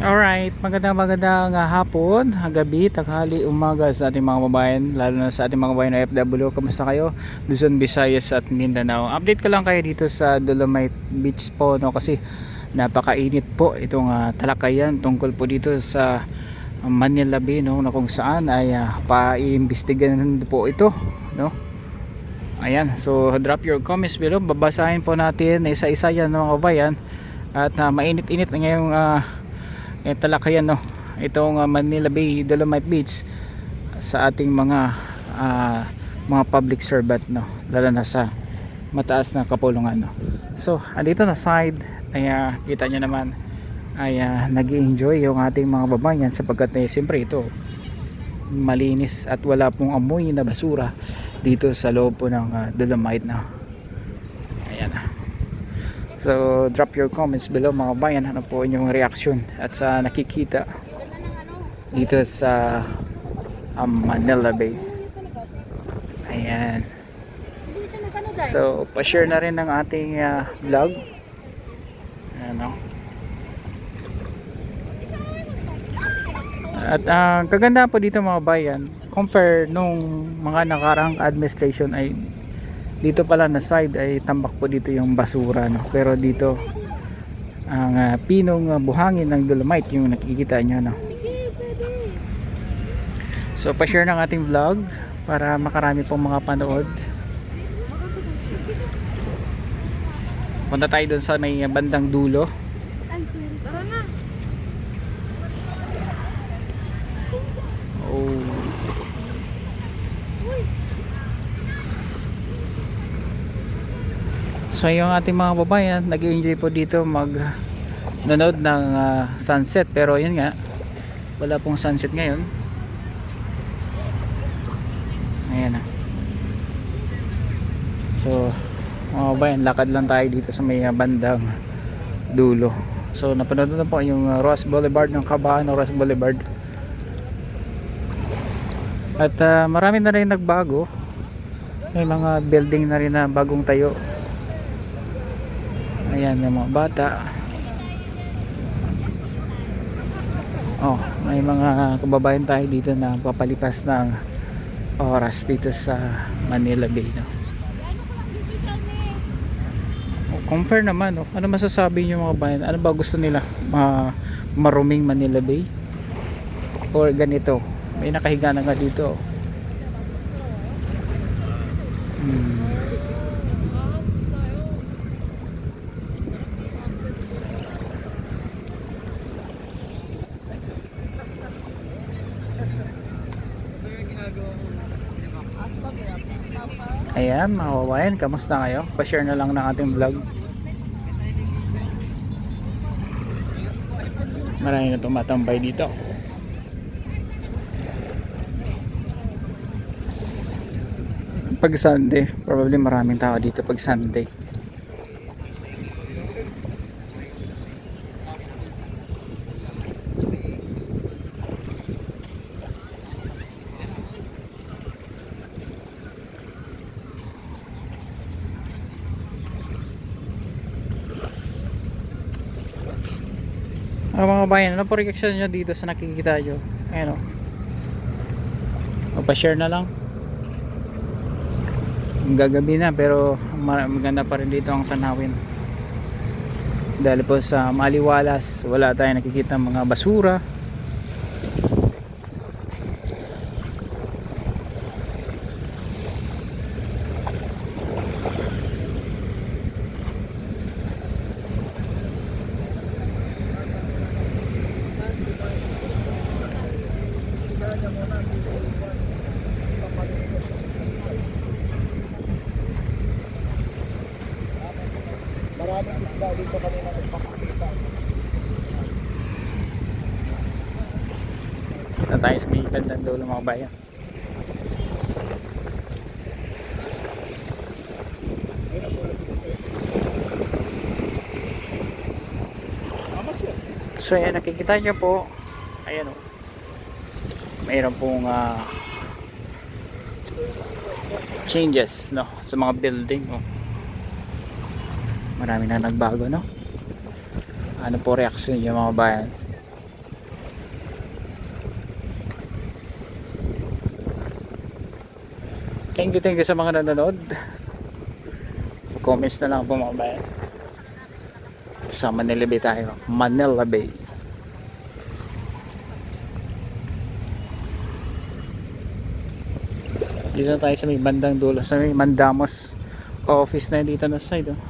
Alright, magandang magandang ah, hapon, gabi, tanghali, umaga sa ating mga babayan, lalo na sa ating mga babayan na FW. Kamusta kayo? Luzon, Visayas at Mindanao. Update ko lang kayo dito sa Dolomite Beach po no kasi napakainit po itong ah, talakayan tungkol po dito sa ah, Manila Bay no na kung saan ay uh, paiimbestigahan po ito no. Ayan, so drop your comments below. Babasahin po natin isa-isa yan mga kabayan. At ah, mainit-init ngayong ah, eh, talakayan no? Itong uh, Manila Bay Dolomite Beach sa ating mga ah, mga public servant no? Lalo na sa mataas na kapulungan no? So andito na side. Ay ah, kita nyo naman. Ay uh, nag enjoy yung ating mga babayan sapagkat eh, siyempre ito malinis at wala pong amoy na basura dito sa loob po ng ah, Dolomite no? ayan ah. So drop your comments below mga bayan ano po inyong reaction at sa nakikita dito sa um, Manila Bay. Ayan. So pa-share na rin ng ating ah, vlog. Ano? At ang kaganda po dito mga bayan, compare nung mga nakarang administration ay dito pala na side ay tambak po dito yung basura no? Pero dito ang ah, pinong ah, buhangin ng dolomite yung nakikita nyo no? So pa-share ng ating vlog para makarami pong mga panood. Punta tayo dun sa may bandang dulo. Oh So yung ating mga babayan, nag-enjoy po dito mag nanood ng ah, sunset pero yun nga wala pong sunset ngayon. Ayan na. So mga babayan, lakad lang tayo dito sa may ah, bandang dulo. So napanood na po yung ah, Ross Boulevard ng Kabaan o Ross Boulevard. At ah, marami na rin nagbago. May mga building na rin na bagong tayo. Ayan yung mga bata. Oh, may mga kababayan tayo dito na papalipas ng oras dito sa Manila Bay. No? Oh, compare naman, oh. ano masasabi niyo mga bayan? Ano ba gusto nila? Ma maruming Manila Bay? Or ganito? May nakahiga na nga dito. oh. Hmm. Ayan mga kababayan, kamusta kayo? Pa-share na lang ng ating vlog. Marami na tumatambay dito. Pag Sunday, probably maraming tao dito pag Sunday. Ano mga bayan, ano po reaction nyo dito sa nakikita nyo? Ayan o. Magpa-share na lang. Gagabi na pero ma- maganda pa rin dito ang tanawin. Dahil po sa maliwalas, wala tayong nakikita mga basura. Isda dito kanina nagpapakita. Na tayo sa may bandang dulo mga bayan. So ayan, nakikita nyo po, ayan o, mayroon pong ah, changes no, sa mga building. Oh marami na nagbago no? Ano po reaksyon niyo mga bayan? Thank you thank you sa mga nanonood. Comments na lang po mga bayan. Sa Manila Bay tayo. Manila Bay. Dito tayo sa may bandang dulo sa may Mandamos office na dito na side oh.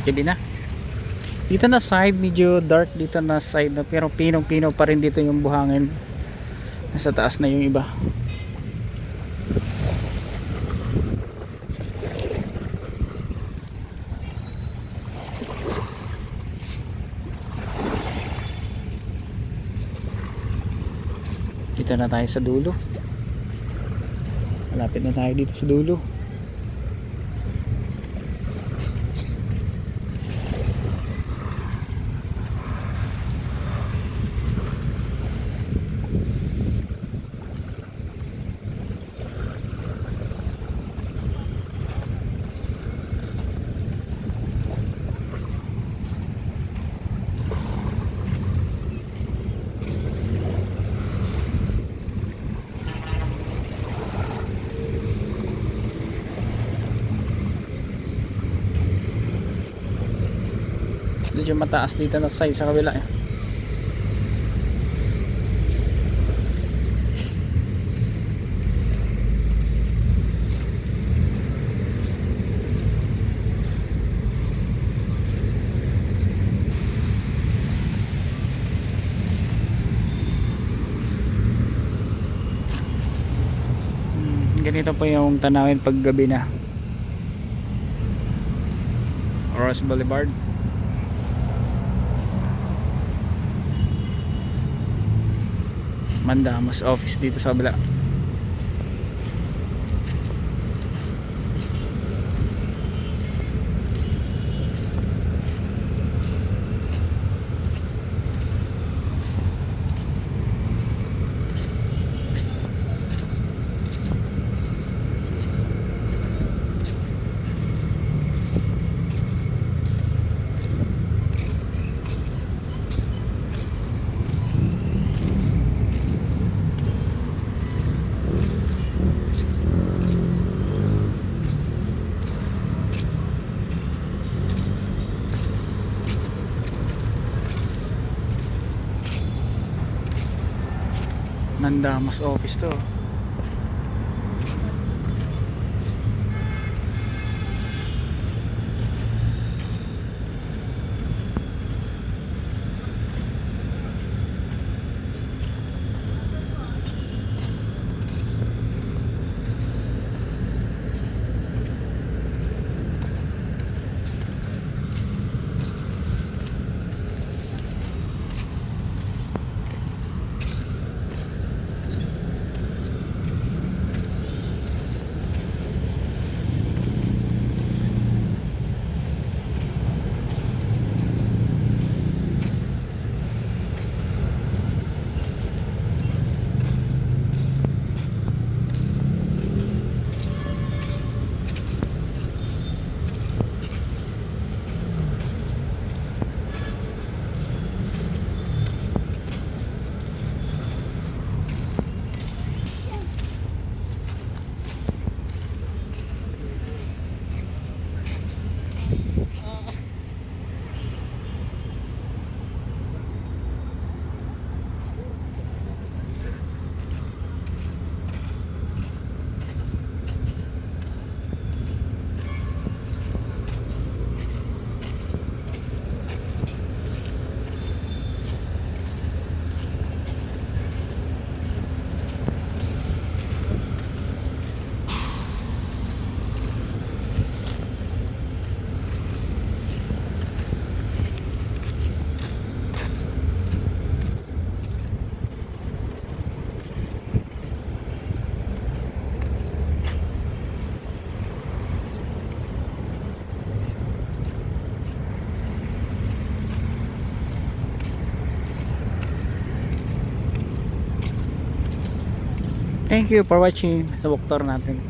Gabi na. Dito na side, medyo dark dito na side na pero pinong-pino pa rin dito yung buhangin. Nasa taas na yung iba. Dito na tayo sa dulo. Malapit na tayo dito sa dulo. Medyo mataas dito na side sa kabila eh. Hmm, ganito po yung tanawin pag gabi na Ross Boulevard Mandamos office dito sa kabila Mandamos office to Thank you for watching sa walk tour natin.